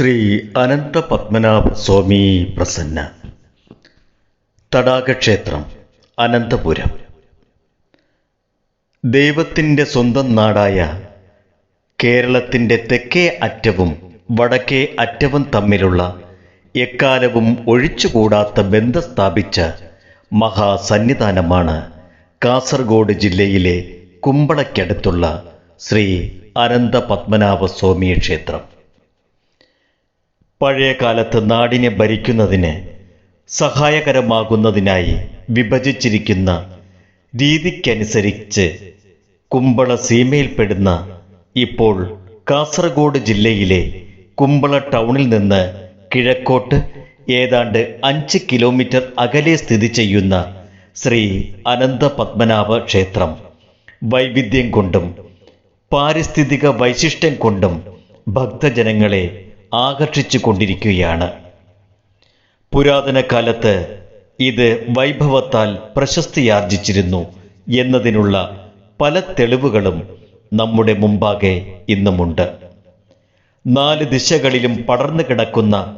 ശ്രീ അനന്ത പത്മനാഭ സ്വാമി പ്രസന്ന. തടാകക്ഷേത്രം അനന്തപുരം. ദൈവത്തിന്റെ സ്വന്തം നാടായ കേരളത്തിന്റെ തെക്കേ അറ്റവും വടക്കേ അറ്റവും തമ്മിലുള്ള എക്കാലവും ഒഴിച്ചുകൂടാത്ത ബന്ധം സ്ഥാപിച്ച മഹാസന്നിധാനമാണ് കാസർഗോഡ് ജില്ലയിലെ കുമ്പളയ്ക്കടുത്തുള്ള ശ്രീ അനന്ത പത്മനാഭ സ്വാമി ക്ഷേത്രം. പഴയ കാലത്ത് നാടിനെ ഭരിക്കുന്നതിന് സഹായകരമാകുന്നതിനായി വിഭജിച്ചിരിക്കുന്ന രീതിക്കനുസരിച്ച് കുമ്പള സീമയിൽപ്പെടുന്ന ഇപ്പോൾ കാസർഗോഡ് ജില്ലയിലെ കുമ്പള ടൗണിൽ നിന്ന് കിഴക്കോട്ട് ഏതാണ്ട് അഞ്ച് കിലോമീറ്റർ അകലെ സ്ഥിതി ചെയ്യുന്ന ശ്രീ അനന്ത പത്മനാഭ ക്ഷേത്രം. വൈവിധ്യം കൊണ്ടും പാരിസ്ഥിതിക വൈശിഷ്ട്യം കൊണ്ടും ഭക്തജനങ്ങളെ ആകർഷിച്ചു കൊണ്ടിരിക്കുകയാണ് പുരാതന കാലത്ത് ഇത് വൈഭവത്താൽ പ്രശസ്തിയാർജിച്ചിരുന്നു എന്നതിനുള്ള പല തെളിവുകളും നമ്മുടെ മുമ്പാകെ ഇന്നുമുണ്ട്. നാല് ദിശകളിലും പടർന്നു കിടക്കുന്ന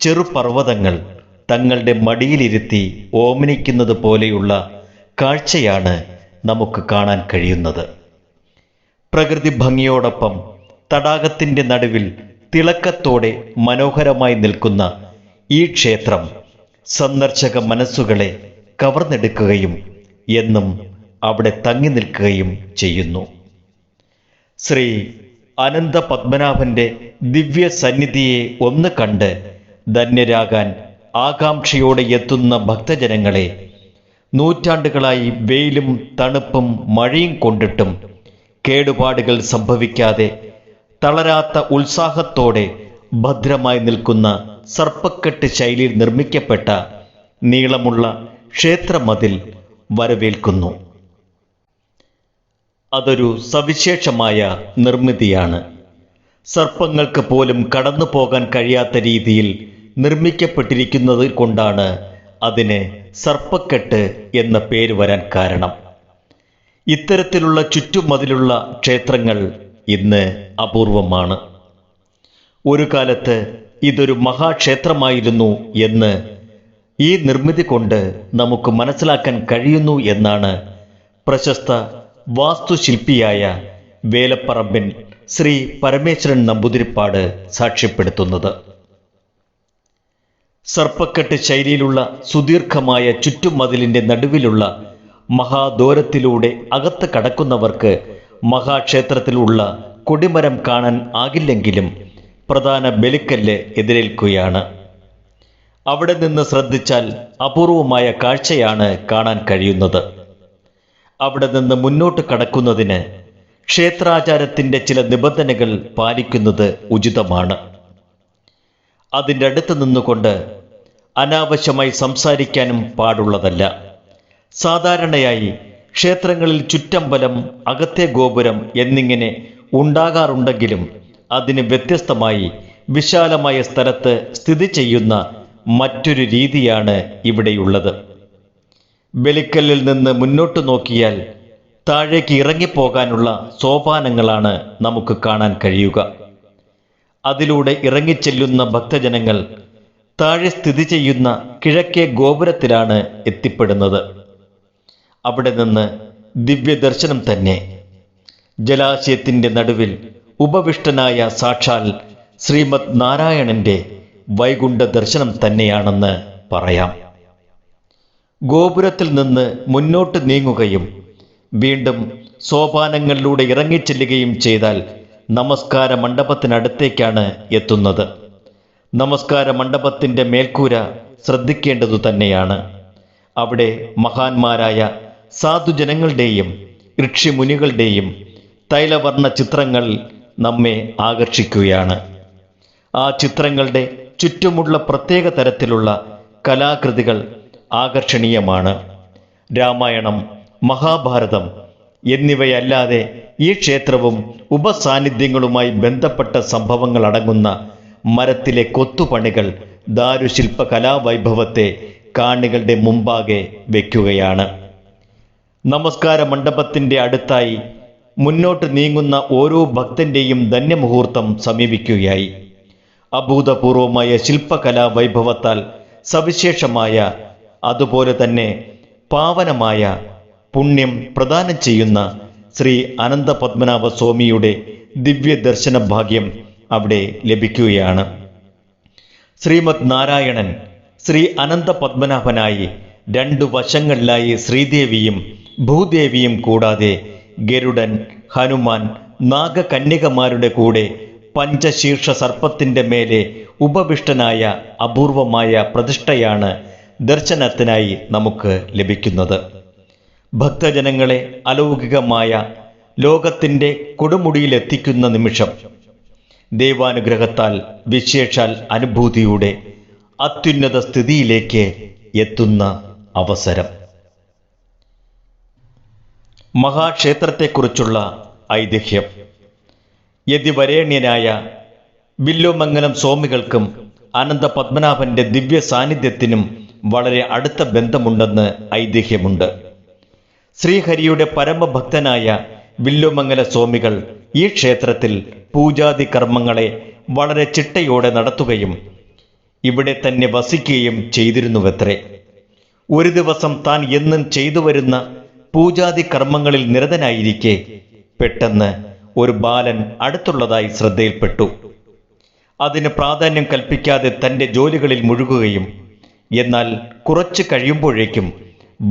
ചെറുപർവതങ്ങൾ തങ്ങളുടെ മടിയിലിരുത്തി ഓമനിക്കുന്നത് പോലെയുള്ള കാഴ്ചയാണ് നമുക്ക് കാണാൻ കഴിയുന്നത്. പ്രകൃതി ഭംഗിയോടൊപ്പം തടാകത്തിന്റെ നടുവിൽ തിളക്കത്തോടെ മനോഹരമായി നിൽക്കുന്ന ഈ ക്ഷേത്രം സന്ദർശക മനസ്സുകളെ കവർന്നെടുക്കുകയും എന്നും അവിടെ തങ്ങി നിൽക്കുകയും ചെയ്യുന്നു. ശ്രീ അനന്ത പത്മനാഭന്റെ ദിവ്യ സന്നിധിയെ ഒന്ന് കണ്ട് ധന്യരാകാൻ ആകാംക്ഷയോടെ എത്തുന്ന ഭക്തജനങ്ങളെ നൂറ്റാണ്ടുകളായി വെയിലും തണുപ്പും മഴയും കൊണ്ടിട്ടും കേടുപാടുകൾ സംഭവിക്കാതെ തളരാത്ത ഉത്സാഹത്തോടെ ഭദ്രമായി നിൽക്കുന്ന സർപ്പക്കെട്ട് ശൈലിയിൽ നിർമ്മിക്കപ്പെട്ട നീളമുള്ള ക്ഷേത്രമതിൽ വരവേൽക്കുന്നു. അതൊരു സവിശേഷമായ നിർമ്മിതിയാണ്. സർപ്പങ്ങൾക്ക് പോലും കടന്നു പോകാൻ കഴിയാത്ത രീതിയിൽ നിർമ്മിക്കപ്പെട്ടിരിക്കുന്നത് കൊണ്ടാണ് അതിന് സർപ്പക്കെട്ട് എന്ന പേര് വരാൻ കാരണം. ഇത്തരത്തിലുള്ള ചുറ്റുമതിലുള്ള ക്ഷേത്രങ്ങൾ ഇന്ന് അപൂർവമാണ്. ഒരു കാലത്ത് ഇതൊരു മഹാക്ഷേത്രമായിരുന്നു എന്ന് ഈ നിർമ്മിതി കൊണ്ട് നമുക്ക് മനസ്സിലാക്കാൻ കഴിയുന്നു എന്നാണ് പ്രശസ്ത വാസ്തുശില്പിയായ വേലപ്പറമ്പൻ ശ്രീ പരമേശ്വരൻ നമ്പൂതിരിപ്പാട് സാക്ഷ്യപ്പെടുത്തുന്നത്. സർപ്പക്കെട്ട് ശൈലിയിലുള്ള സുദീർഘമായ ചുറ്റുമതിലിന്റെ നടുവിലുള്ള മഹാദൂരത്തിലൂടെ അകത്ത് കടക്കുന്നവർക്ക് മഹാക്ഷേത്രത്തിലുള്ള കൊടിമരം കാണാൻ ആകില്ലെങ്കിലും പ്രധാന ബലിക്കല്ല് എതിരേൽക്കുകയാണ്. അവിടെ നിന്ന് ശ്രദ്ധിച്ചാൽ അപൂർവമായ കാഴ്ചയാണ് കാണാൻ കഴിയുന്നത്. അവിടെ നിന്ന് മുന്നോട്ട് കടക്കുന്നതിന് ക്ഷേത്രാചാരത്തിന്റെ ചില നിബന്ധനകൾ പാലിക്കുന്നത് ഉചിതമാണ്. അതിന്റെ അടുത്ത് നിന്നുകൊണ്ട് അനാവശ്യമായി സംസാരിക്കാനും പാടുള്ളതല്ല. സാധാരണയായി ക്ഷേത്രങ്ങളിൽ ചുറ്റമ്പലം അകത്തെ ഗോപുരം എന്നിങ്ങനെ ഉണ്ടാകാറുണ്ടെങ്കിലും അതിന് വ്യത്യസ്തമായി വിശാലമായ സ്ഥലത്ത് സ്ഥിതി ചെയ്യുന്ന മറ്റൊരു രീതിയാണ് ഇവിടെയുള്ളത്. ബലിക്കല്ലിൽ നിന്ന് മുന്നോട്ട് നോക്കിയാൽ താഴേക്ക് ഇറങ്ങിപ്പോകാനുള്ള സോപാനങ്ങളാണ് നമുക്ക് കാണാൻ കഴിയുക. അതിലൂടെ ഇറങ്ങിച്ചെല്ലുന്ന ഭക്തജനങ്ങൾ താഴെ സ്ഥിതി ചെയ്യുന്ന കിഴക്കേ ഗോപുരത്തിലാണ് എത്തിപ്പെടുന്നത്. അവിടെ നിന്ന് ദിവ്യദർശനം തന്നെ. ജലാശയത്തിന്റെ നടുവിൽ ഉപവിഷ്ടനായ സാക്ഷാൽ ശ്രീമദ് നാരായണന്റെ വൈകുണ്ഠ ദർശനം തന്നെയാണെന്ന് പറയാം. ഗോപുരത്തിൽ നിന്ന് മുന്നോട്ട് നീങ്ങുകയും വീണ്ടും സോപാനങ്ങളിലൂടെ ഇറങ്ങിച്ചെല്ലുകയും ചെയ്താൽ നമസ്കാര മണ്ഡപത്തിനടുത്തേക്കാണ് എത്തുന്നത്. നമസ്കാര മണ്ഡപത്തിന്റെ മേൽക്കൂര ശ്രദ്ധിക്കേണ്ടതു തന്നെയാണ്. അവിടെ മഹാന്മാരായ സാധുജനങ്ങളുടെയും ഋഷിമുനികളുടെയും തൈലവർണ ചിത്രങ്ങൾ നമ്മെ ആകർഷിക്കുകയാണ്. ആ ചിത്രങ്ങളുടെ ചുറ്റുമുള്ള പ്രത്യേക തരത്തിലുള്ള കലാകൃതികൾ ആകർഷണീയമാണ്. രാമായണം മഹാഭാരതം എന്നിവയല്ലാതെ ഈ ക്ഷേത്രവും ഉപസാന്നിധ്യങ്ങളുമായി ബന്ധപ്പെട്ട സംഭവങ്ങൾ അടങ്ങുന്ന മരത്തിലെ കൊത്തുപണികൾ ദാരുശില്പ കലാവൈഭവത്തെ കാണികളുടെ മുമ്പാകെ വയ്ക്കുകയാണ് നമസ്കാര മണ്ഡപത്തിന്റെ അടുത്തായി മുന്നോട്ട് നീങ്ങുന്ന ഓരോ ഭക്തന്റെയും ധന്യമുഹൂർത്തം സമീപിക്കുകയായി. അഭൂതപൂർവമായ ശില്പകലാ വൈഭവത്താൽ സവിശേഷമായ അതുപോലെ തന്നെ പാവനമായ പുണ്യം പ്രദാനം ചെയ്യുന്ന ശ്രീ അനന്ത പത്മനാഭ സ്വാമിയുടെ ദിവ്യ ദർശന ഭാഗ്യം അവിടെ ലഭിക്കുകയാണ്. ശ്രീമദ് നാരായണൻ ശ്രീ അനന്ത പത്മനാഭനായി രണ്ടു വശങ്ങളിലായി ശ്രീദേവിയും ഭൂദേവിയും കൂടാതെ ഗരുഡൻ ഹനുമാൻ നാഗകന്യകമാരുടെ കൂടെ പഞ്ചശീർഷ സർപ്പത്തിന്റെ മേലെ ഉപവിഷ്ടനായ അപൂർവമായ പ്രതിഷ്ഠയാണ് ദർശനത്തിനായി നമുക്ക് ലഭിക്കുന്നത്. ഭക്തജനങ്ങളെ അലൗകികമായ ലോകത്തിന്റെ കൊടുമുടിയിലെത്തിക്കുന്ന നിമിഷം ദൈവാനുഗ്രഹത്താൽ വിശേഷാൽ അനുഭൂതിയുടെ അത്യുന്നത സ്ഥിതിയിലേക്ക് എത്തുന്ന അവസരം. മഹാക്ഷേത്രത്തെക്കുറിച്ചുള്ള ഐതിഹ്യം. യതിവരേണ്യനായ വില്ലുമംഗലം സ്വാമികൾക്കും അനന്ത പത്മനാഭന്റെ ദിവ്യ സാന്നിധ്യത്തിനും വളരെ അടുത്ത ബന്ധമുണ്ടെന്ന് ഐതിഹ്യമുണ്ട്. ശ്രീഹരിയുടെ പരമഭക്തനായ വില്ലുമംഗല സ്വാമികൾ ഈ ക്ഷേത്രത്തിൽ പൂജാതി കർമ്മങ്ങളെ വളരെ ചിട്ടയോടെ നടത്തുകയും ഇവിടെ തന്നെ വസിക്കുകയും ചെയ്തിരുന്നുവത്രേ. ഒരു ദിവസം താൻ എന്നും ചെയ്തു വരുന്ന പൂജാതി കർമ്മങ്ങളിൽ നിരതനായിരിക്കെ പെട്ടെന്ന് ഒരു ബാലൻ അടുത്തുള്ളതായി ശ്രദ്ധയിൽപ്പെട്ടു. അതിന് പ്രാധാന്യം കൽപ്പിക്കാതെ തന്റെ ജോലികളിൽ മുഴുകുകയും എന്നാൽ കുറച്ച് കഴിയുമ്പോഴേക്കും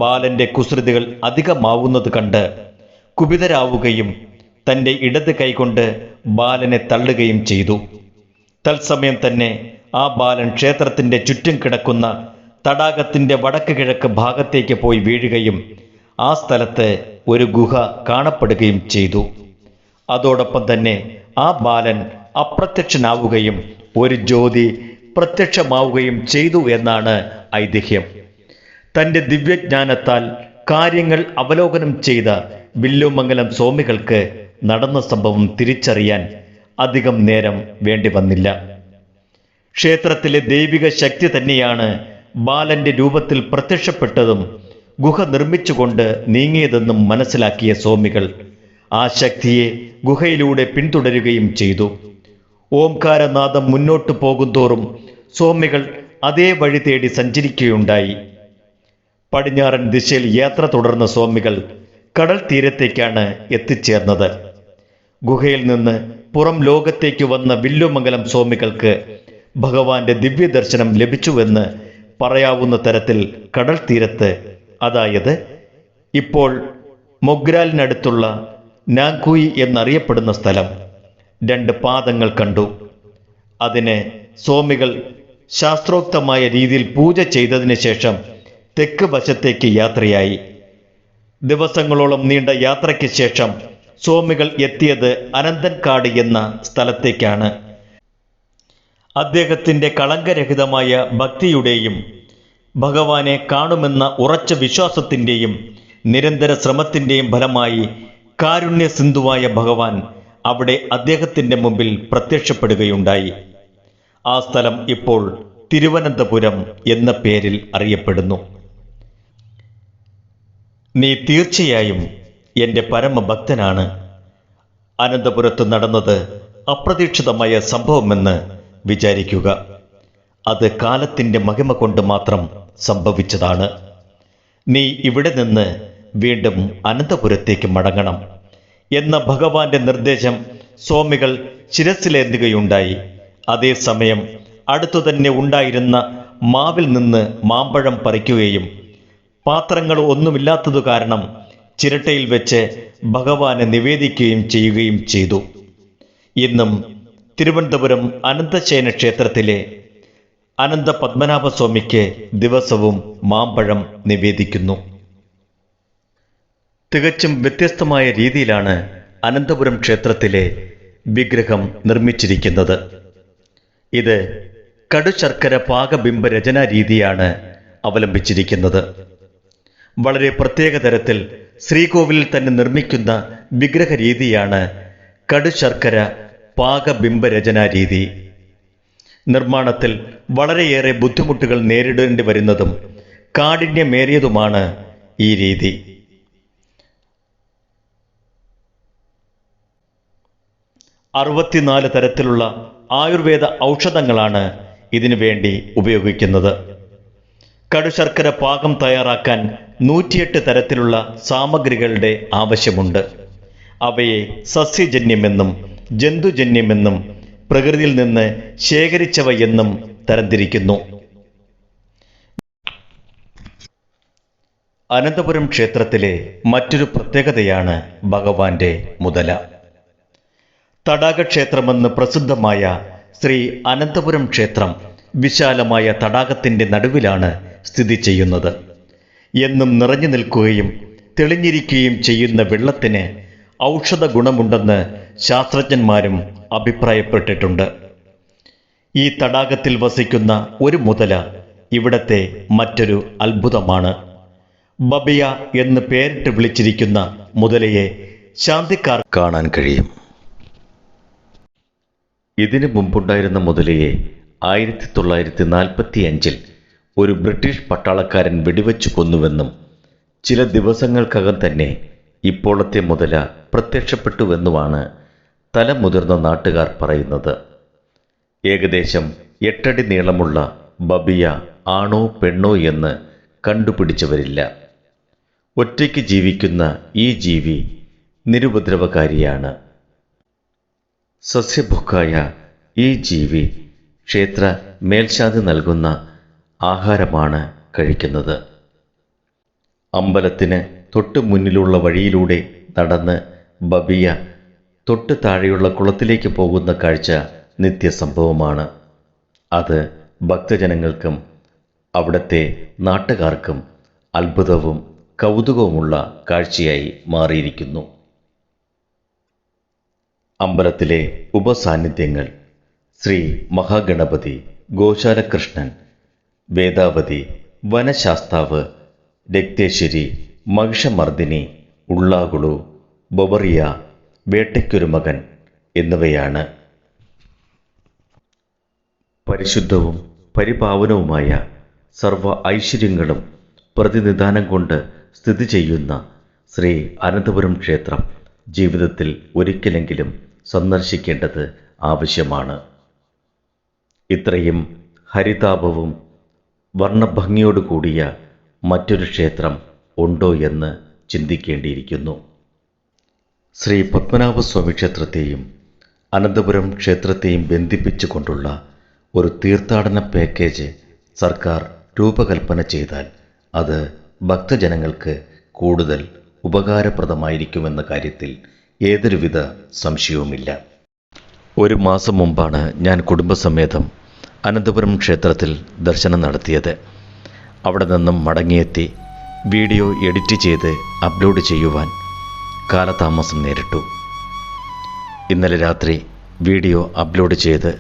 ബാലന്റെ കുസൃതികൾ അധികമാവുന്നത് കണ്ട് കുപിതരാവുകയും തന്റെ ഇടത് കൈകൊണ്ട് ബാലനെ തള്ളുകയും ചെയ്തു. തത്സമയം തന്നെ ആ ബാലൻ ക്ഷേത്രത്തിന്റെ ചുറ്റും കിടക്കുന്ന തടാകത്തിന്റെ വടക്ക് കിഴക്ക് ഭാഗത്തേക്ക് പോയി വീഴുകയും ആ സ്ഥലത്ത് ഒരു ഗുഹ കാണപ്പെടുകയും ചെയ്തു. അതോടൊപ്പം തന്നെ ആ ബാലൻ അപ്രത്യക്ഷനാവുകയും ഒരു ജ്യോതി പ്രത്യക്ഷമാവുകയും ചെയ്തു എന്നാണ് ഐതിഹ്യം. തന്റെ ദിവ്യജ്ഞാനത്താൽ കാര്യങ്ങൾ അവലോകനം ചെയ്ത വില്ലുമംഗലം സ്വാമികൾക്ക് നടന്ന സംഭവം തിരിച്ചറിയാൻ അധികം നേരം വേണ്ടി വന്നില്ല. ക്ഷേത്രത്തിലെ ദൈവിക ശക്തി തന്നെയാണ് ബാലന്റെ രൂപത്തിൽ പ്രത്യക്ഷപ്പെട്ടതും ഗുഹ നിർമ്മിച്ചുകൊണ്ട് നീങ്ങിയതെന്നും മനസ്സിലാക്കിയ സ്വാമികൾ ആ ശക്തിയെ ഗുഹയിലൂടെ പിന്തുടരുകയും ചെയ്തു. ഓംകാരനാഥം മുന്നോട്ടു പോകുന്തോറും സ്വാമികൾ അതേ വഴി തേടി സഞ്ചരിക്കുകയുണ്ടായി. പടിഞ്ഞാറൻ ദിശയിൽ യാത്ര തുടർന്ന സ്വാമികൾ കടൽ തീരത്തേക്കാണ് എത്തിച്ചേർന്നത്. ഗുഹയിൽ നിന്ന് പുറം ലോകത്തേക്ക് വന്ന വില്ലുമംഗലം സ്വാമികൾക്ക് ഭഗവാന്റെ ദിവ്യദർശനം ലഭിച്ചുവെന്ന് പറയാവുന്ന തരത്തിൽ കടൽ തീരത്ത് അതായത് ഇപ്പോൾ മൊഗ്രാലിനടുത്തുള്ള നാങ്കുയി എന്നറിയപ്പെടുന്ന സ്ഥലം രണ്ട് പാദങ്ങൾ കണ്ടു. അതിനെ സ്വാമികൾ ശാസ്ത്രോക്തമായ രീതിയിൽ പൂജ ചെയ്തതിന് ശേഷം തെക്ക് വശത്തേക്ക് യാത്രയായി. ദിവസങ്ങളോളം നീണ്ട യാത്രയ്ക്ക് ശേഷം സ്വാമികൾ എത്തിയത് അനന്തൻകാട് എന്ന സ്ഥലത്തേക്കാണ്. അദ്ദേഹത്തിന്റെ കളങ്കരഹിതമായ ഭക്തിയുടെയും ഭഗവാനെ കാണുമെന്ന ഉറച്ച വിശ്വാസത്തിന്റെയും നിരന്തര ശ്രമത്തിന്റെയും ഫലമായി കാരുണ്യ സിന്ധുവായ ഭഗവാൻ അവിടെ അദ്ദേഹത്തിന്റെ മുമ്പിൽ പ്രത്യക്ഷപ്പെടുകയുണ്ടായി. ആ സ്ഥലം ഇപ്പോൾ തിരുവനന്തപുരം എന്ന പേരിൽ അറിയപ്പെടുന്നു. നീ തീർച്ചയായും എന്റെ പരമഭക്തനാണ്. അനന്തപുരത്ത് നടന്നത് അപ്രതീക്ഷിതമായ സംഭവമെന്ന് വിചാരിക്കുക. അത് കാലത്തിന്റെ മഹിമ കൊണ്ട് മാത്രം സംഭവിച്ചതാണ്. നീ ഇവിടെ നിന്ന് വീണ്ടും അനന്തപുരത്തേക്ക് മടങ്ങണം എന്ന ഭഗവാന്റെ നിർദ്ദേശം സ്വാമികൾ ശിരസിലേന്തുകയുണ്ടായി. അതേസമയം അടുത്തു തന്നെ ഉണ്ടായിരുന്ന മാവിൽ നിന്ന് മാമ്പഴം പറിക്കുകയും പാത്രങ്ങൾ ഒന്നുമില്ലാത്തതു കാരണം ചിരട്ടയിൽ വെച്ച് ഭഗവാനെ നിവേദിക്കുകയും ചെയ്യുകയും ചെയ്തു. ഇന്നും തിരുവനന്തപുരം അനന്തശയന ക്ഷേത്രത്തിലെ അനന്ത പത്മനാഭസ്വാമിക്ക് ദിവസവും മാമ്പഴം നിവേദിക്കുന്നു. തികച്ചും വ്യത്യസ്തമായ രീതിയിലാണ് അനന്തപുരം ക്ഷേത്രത്തിലെ വിഗ്രഹം നിർമ്മിച്ചിരിക്കുന്നത്. ഇത് കടുശർക്കര പാകബിംബ രചനാ രീതിയാണ് അവലംബിച്ചിരിക്കുന്നത്. വളരെ പ്രത്യേക തരത്തിൽ ശ്രീകോവിലിൽ തന്നെ നിർമ്മിക്കുന്ന വിഗ്രഹ രീതിയാണ് കടുശർക്കര പാകബിംബ രചനാ രീതി. നിർമ്മാണത്തിൽ വളരെയേറെ ബുദ്ധിമുട്ടുകൾ നേരിടേണ്ടി വരുന്നതും കാഠിന്യമേറിയതുമാണ് ഈ രീതി. അറുപത്തിനാല് തരത്തിലുള്ള ആയുർവേദ ഔഷധങ്ങളാണ് ഇതിനു വേണ്ടി ഉപയോഗിക്കുന്നത്. കടുശർക്കര പാകം തയ്യാറാക്കാൻ നൂറ്റിയെട്ട് തരത്തിലുള്ള സാമഗ്രികളുടെ ആവശ്യമുണ്ട്. അവയെ സസ്യജന്യമെന്നും ജന്തുജന്യമെന്നും പ്രകൃതിയിൽ നിന്ന് ശേഖരിച്ചവ എന്നും തരംതിരിക്കുന്നു. അനന്തപുരം ക്ഷേത്രത്തിലെ മറ്റൊരു പ്രത്യേകതയാണ് ഭഗവാന്റെ മുതല. തടാകക്ഷേത്രമെന്ന് പ്രസിദ്ധമായ ശ്രീ അനന്തപുരം ക്ഷേത്രം വിശാലമായ തടാകത്തിന്റെ നടുവിലാണ് സ്ഥിതി ചെയ്യുന്നത്. എന്നും നിറഞ്ഞു നിൽക്കുകയും തെളിഞ്ഞിരിക്കുകയും ചെയ്യുന്ന വെള്ളത്തിന് ഔഷധ ഗുണമുണ്ടെന്ന് ശാസ്ത്രജ്ഞന്മാരും അഭിപ്രായപ്പെട്ടിട്ടുണ്ട്. ഈ തടാകത്തിൽ വസിക്കുന്ന ഒരു മുതല ഇവിടത്തെ മറ്റൊരു അത്ഭുതമാണ്. ബബിയ എന്ന് പേരിട്ട് വിളിച്ചിരിക്കുന്ന മുതലയെ ശാന്തിക്കാർ കാണാൻ കഴിയും. ഇതിനു മുമ്പുണ്ടായിരുന്ന മുതലയെ ആയിരത്തി തൊള്ളായിരത്തി നാൽപ്പത്തി അഞ്ചിൽ ഒരു ബ്രിട്ടീഷ് പട്ടാളക്കാരൻ വെടിവെച്ചു കൊന്നുവെന്നും ചില ദിവസങ്ങൾക്കകം തന്നെ ഇപ്പോഴത്തെ മുതല പ്രത്യക്ഷപ്പെട്ടുവെന്നുമാണ് തലമുതിർന്ന നാട്ടുകാർ പറയുന്നത് ഏകദേശം എട്ടടി നീളമുള്ള ബബിയ ആണോ പെണ്ണോ എന്ന് കണ്ടുപിടിച്ചവരില്ല. ഒറ്റയ്ക്ക് ജീവിക്കുന്ന ഈ ജീവി നിരുപദ്രവകാരിയാണ്. സസ്യഭുക്കായ ഈ ജീവി ക്ഷേത്ര മേൽശാന്തി നൽകുന്ന ആഹാരമാണ് കഴിക്കുന്നത്. അമ്പലത്തിന് തൊട്ടു മുന്നിലുള്ള വഴിയിലൂടെ നടന്ന് ബബിയ തൊട്ട് താഴെയുള്ള കുളത്തിലേക്ക് പോകുന്ന കാഴ്ച നിത്യസംഭവമാണ്. അത് ഭക്തജനങ്ങൾക്കും അവിടത്തെ നാട്ടുകാർക്കും അത്ഭുതവും കൗതുകവുമുള്ള കാഴ്ചയായി മാറിയിരിക്കുന്നു. അമ്പലത്തിലെ ഉപസാന്നിധ്യങ്ങൾ ശ്രീ മഹാഗണപതി ഗോശാലകൃഷ്ണൻ വേദാവതി വനശാസ്താവ് രക്തേശ്വരി മഹിഷമർദിനി ഉള്ളാകുളു ബൊബറിയ വേട്ടയ്ക്കൊരു മകൻ എന്നിവയാണ് പരിശുദ്ധവും പരിപാവനവുമായ സർവ ഐശ്വര്യങ്ങളും പ്രതിനിധാനം കൊണ്ട് സ്ഥിതി ചെയ്യുന്ന ശ്രീ അനന്തപുരം ക്ഷേത്രം ജീവിതത്തിൽ ഒരിക്കലെങ്കിലും സന്ദർശിക്കേണ്ടത് ആവശ്യമാണ്. ഇത്രയും ഹരിതാപവും വർണഭംഗിയോടുകൂടിയ മറ്റൊരു ക്ഷേത്രം ഉണ്ടോ എന്ന് ചിന്തിക്കേണ്ടിയിരിക്കുന്നു. ശ്രീ പത്മനാഭസ്വാമി ക്ഷേത്രത്തെയും അനന്തപുരം ക്ഷേത്രത്തെയും ബന്ധിപ്പിച്ചുകൊണ്ടുള്ള ഒരു തീർത്ഥാടന പാക്കേജ് സർക്കാർ രൂപകൽപ്പന ചെയ്താൽ അത് ഭക്തജനങ്ങൾക്ക് കൂടുതൽ ഉപകാരപ്രദമായിരിക്കുമെന്ന കാര്യത്തിൽ ഏതൊരുവിധ സംശയവുമില്ല. ഒരു മാസം മുമ്പാണ് ഞാൻ കുടുംബസമേതം അനന്തപുരം ക്ഷേത്രത്തിൽ ദർശനം നടത്തിയത്. അവിടെ നിന്നും മടങ്ങിയെത്തി വീഡിയോ എഡിറ്റ് ചെയ്ത് അപ്ലോഡ് ചെയ്യുവാൻ കാലതാമസം നേരിട്ടു. ഇന്നലെ രാത്രി വീഡിയോ അപ്ലോഡ് ചെയ്ത്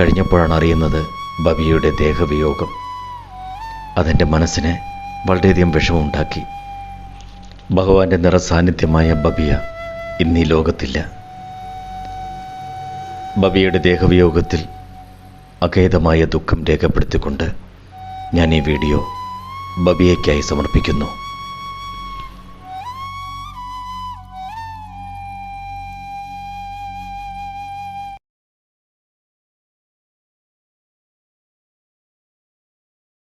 കഴിഞ്ഞപ്പോഴാണ് അറിയുന്നത് ബബിയുടെ ദേഹവിയോഗം. അതെന്റെ മനസ്സിന് വളരെയധികം വിഷമമുണ്ടാക്കി. ഭഗവാന്റെ നിറസാന്നിധ്യമായ ബബിയ ഇന്നീ ലോകത്തില്ല. ബബിയുടെ ദേഹവിയോഗത്തിൽ അഖേദമായ ദുഃഖം രേഖപ്പെടുത്തിക്കൊണ്ട് ഞാൻ ഈ വീഡിയോ ബബിയയ്ക്കായി സമർപ്പിക്കുന്നു.